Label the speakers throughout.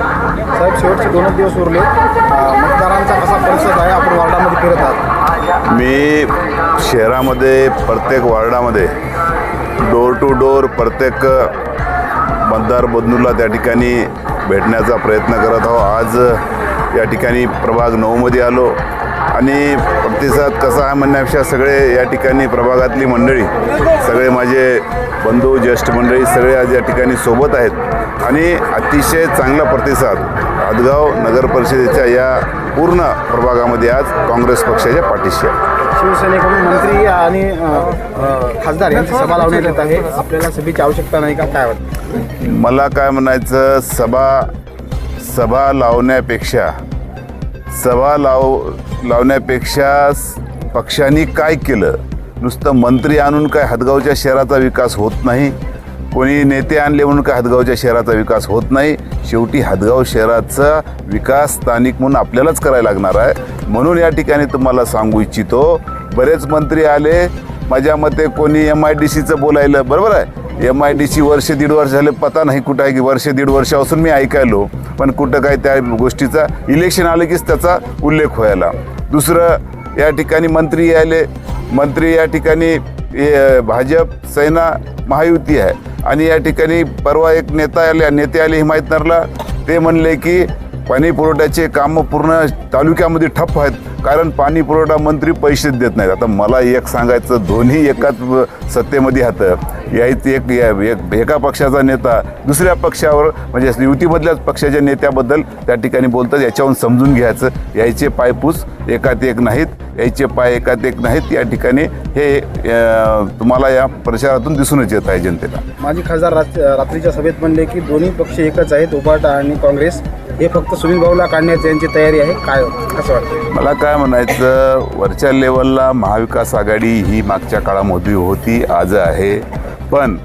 Speaker 1: साहेब शेवटचे दोनच दिवस उरले. मतदारांचा कसा परिसर आहे? आपण वार्डामध्ये फिरत आहात.
Speaker 2: मी शहरामध्ये प्रत्येक वार्डामध्ये डोर टू डोर प्रत्येक मतदार बंधूला त्या ठिकाणी भेटण्याचा प्रयत्न करत आहो. आज या ठिकाणी प्रभाग नऊमध्ये आलो. आणि प्रतिसाद कसा आहे म्हणण्यापेक्षा सगळे या ठिकाणी प्रभागातली मंडळी सगळे माझे बंधू ज्येष्ठ मंडळी सगळे आज या ठिकाणी सोबत आहेत. आणि अतिशय चांगला प्रतिसाद आदगाव नगर परिषदेच्या या पूर्ण प्रभागामध्ये आज काँग्रेस पक्षाच्या पाठीशी आहे.
Speaker 1: शिवसेनेकडून मंत्री आणि खासदार यांची सभा लावण्यात येत आहे. आपल्याला सभेची आवश्यकता नाही का? काय वाटतं?
Speaker 2: मला काय म्हणायचं सभा सभा लावण्यापेक्षा सभा लाव लावण्यापेक्षा पक्षांनी काय केलं? नुसतं मंत्री आणून काय हदगावच्या शहराचा विकास होत नाही? कोणी नेते आणले म्हणून काय हदगावच्या शहराचा विकास होत नाही? शेवटी हदगाव शहराचा विकास स्थानिक म्हणून आपल्यालाच करायला लागणार आहे. म्हणून या ठिकाणी तुम्हाला सांगू इच्छितो बरेच मंत्री आले माझ्या मते कोणी एम आय डी सीचं बोलायलं बरोबर आहे? एम आय डी सी वर्ष दीड वर्ष झाले पता नाही कुठं आहे की वर्ष दीड वर्षापासून मी ऐकायलो पण कुठं काय त्या गोष्टीचा इलेक्शन आलं कीच त्याचा उल्लेख व्हायला. दुसरं या ठिकाणी मंत्री यायले मंत्री या ठिकाणी भाजप सेना महायुती आहे. आणि या ठिकाणी परवा एक नेता आले नेते आले हिमायतनरला ते म्हणले की पाणी पुरवठ्याचे कामं पूर्ण तालुक्यामध्ये ठप्प आहेत. कारण पाणी पुरवठा मंत्री पैसेच देत नाहीत. आता मला एक सांगायचं दोन्ही एकाच सत्तेमध्ये हातं यायचं एक या- एक एका पक्षाचा नेता दुसऱ्या पक्षावर म्हणजे युतीमधल्याच पक्षाच्या नेत्याबद्दल त्या ठिकाणी बोलतात. याच्याहून समजून घ्यायचं. यायचे पायपूस एकात एक नाहीत. यायचे पाय एकात एक नाहीत. या ठिकाणी हे तुम्हाला या प्रचारातून दिसूनच येत आहे जनतेला.
Speaker 1: माझी खासदार रात्रीच्या सभेत म्हणले की दोन्ही पक्ष एकच आहेत उभाटा आणि काँग्रेस. हे फक्त सुनील भाऊला काढण्याची यांची तयारी आहे. काय असं वाटतं?
Speaker 2: मला काय म्हणायचं वरच्या लेवलला महाविकास आघाडी ही मागच्या काळामध्ये होती आज आहे. पण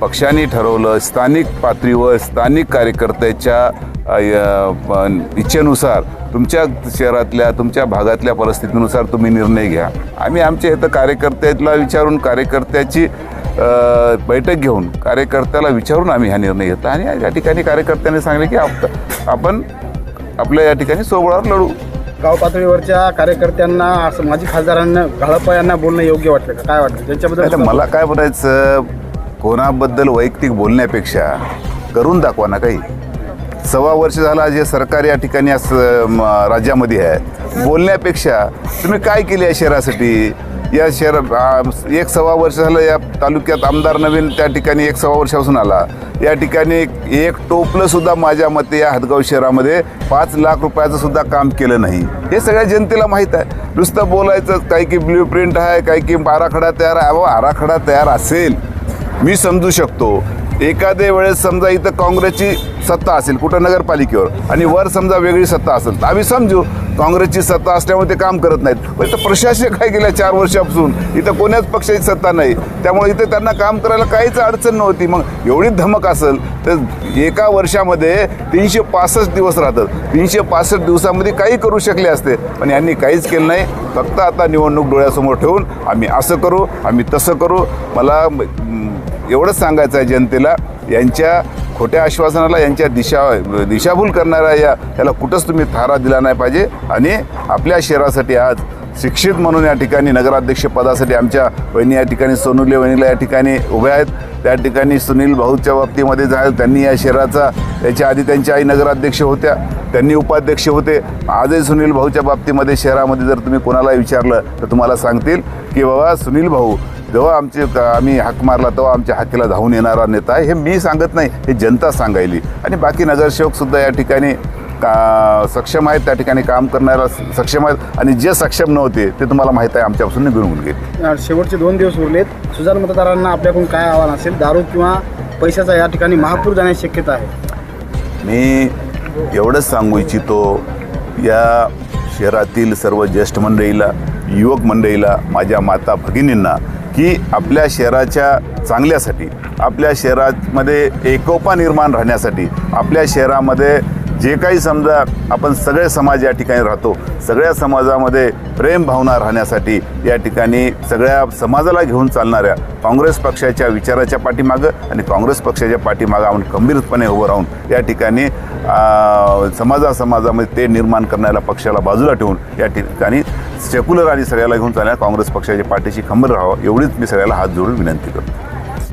Speaker 2: पक्षाने ठरवलं स्थानिक पातळीवर स्थानिक कार्यकर्त्याच्या इच्छेनुसार तुमच्या शहरातल्या तुमच्या भागातल्या परिस्थितीनुसार तुम्ही निर्णय घ्या. आम्ही आमच्या इथं कार्यकर्त्याला विचारून कार्यकर्त्याची बैठक घेऊन कार्यकर्त्याला विचारून आम्ही हा निर्णय घेतला. आणि या ठिकाणी कार्यकर्त्यांनी सांगले की आप- आपण आपल्या या ठिकाणी सोबळावर लढू.
Speaker 1: गाव पातळीवरच्या कार्यकर्त्यांना असं माजी खासदारांना घाळप्पा यांना बोलणं योग्य वाटलं का? काय वाटतं
Speaker 2: आता
Speaker 1: त्यांच्याबद्दल
Speaker 2: मला काय म्हणायचं कोणाबद्दल वैयक्तिक बोलण्यापेक्षा करून दाखवा ना काही. सव्वा वर्ष झाला जे सरकार या ठिकाणी म, राज्यामध्ये आहे. बोलण्यापेक्षा तुम्ही काय केले या शहरासाठी? या शहर एक सव्वा वर्ष झालं या तालुक्यात आमदार नवीन त्या ठिकाणी एक सव्वा वर्षापासून आला. या ठिकाणी एक टोपलं सुद्धा माझ्या मते या हदगाव शहरामध्ये पाच लाख रुपयाचं सुद्धा काम केलं नाही. हे सगळ्या जनतेला माहीत आहे. नुसतं बोलायचं काही की ब्ल्यू प्रिंट आहे काही की आराखडा तयार आहे. अहो आराखडा तयार असेल. मी समजू शकतो. एखाद्या वेळेस समजा इथं काँग्रेसची सत्ता असेल कुठं नगरपालिकेवर आणि वर समजा वेगळी सत्ता असेल तर आम्ही समजू काँग्रेसची सत्ता असल्यामुळे ते काम करत नाहीत. पण इथं प्रशासक काय गेल्या चार वर्षापासून इथं कोण्याच पक्षाची सत्ता नाही. त्यामुळे इथे त्यांना काम करायला काहीच अडचण नव्हती. मग एवढी धमक असेल तर एका वर्षामध्ये तीनशे पासष्ट दिवस राहतात. तीनशे पासष्ट दिवसामध्ये काही करू शकले असते पण यांनी काहीच केलं नाही. फक्त आता निवडणूक डोळ्यासमोर ठेवून आम्ही असं करू आम्ही तसं करू. मला एवढंच सांगायचं आहे जनतेला यांच्या खोट्या आश्वासनाला यांच्या दिशा दिशाभूल करणाऱ्या या याला कुठंच तुम्ही थारा दिला नाही पाहिजे. आणि आपल्या शहरासाठी आज शिक्षित म्हणून या ठिकाणी नगराध्यक्ष पदासाठी आमच्या वहिनी या ठिकाणी सोनुले वहिनीला या ठिकाणी उभ्या आहेत. त्या ठिकाणी सुनील भाऊच्या बाबतीमध्ये झालं त्यांनी या शहराचा याच्या आधी त्यांच्या आई नगराध्यक्ष होत्या त्यांनी उपाध्यक्ष होते. आजही सुनील भाऊच्या बाबतीमध्ये शहरामध्ये जर तुम्ही कोणाला विचारलं तर तुम्हाला सांगतील की बाबा सुनील भाऊ जेव्हा आमचे आम्ही हाक मारला तेव्हा आमच्या हाकेला धावून येणारा नेता आहे हे मी सांगत नाही हे जनता सांगायली. आणि बाकी नगरसेवकसुद्धा या ठिकाणी का सक्षम आहेत त्या ठिकाणी काम करणारा सक्षम आहेत. आणि जे सक्षम नव्हते ते तुम्हाला माहीत आहे आमच्यापासून निघून गेले.
Speaker 1: शेवटचे दोन दिवस उरलेत. सुजाण मतदारांना आपल्याकडून काय आव्हान असेल? दारू किंवा पैशाचा या ठिकाणी महापूर जाण्याची शक्यता आहे.
Speaker 2: मी एवढंच सांगू इच्छितो या शहरातील सर्व ज्येष्ठ मंडळीला युवक मंडळीला माझ्या माता भगिनींना की आपल्या शहराच्या चांगल्यासाठी आपल्या शहरामध्ये एकोपा निर्माण राहण्यासाठी आपल्या शहरामध्ये जे काही समजा आपण सगळे समाज या ठिकाणी राहतो सगळ्या समाजामध्ये प्रेम भावना राहण्यासाठी या ठिकाणी सगळ्या समाजाला घेऊन चालणाऱ्या काँग्रेस पक्षाच्या विचाराच्या पाठीमागं आणि काँग्रेस पक्षाच्या पाठीमागं आपण खंबीरपणे उभं राहून या ठिकाणी समाजा समाजामध्ये ते निर्माण करण्याला पक्षाला बाजूला ठेवून या ठिकाणी सेक्युलर आणि सगळ्याला घेऊन चालणाऱ्या काँग्रेस पक्षाच्या पाठीशी खंबीर राहावं एवढीच मी सगळ्याला हात जोडून विनंती करतो.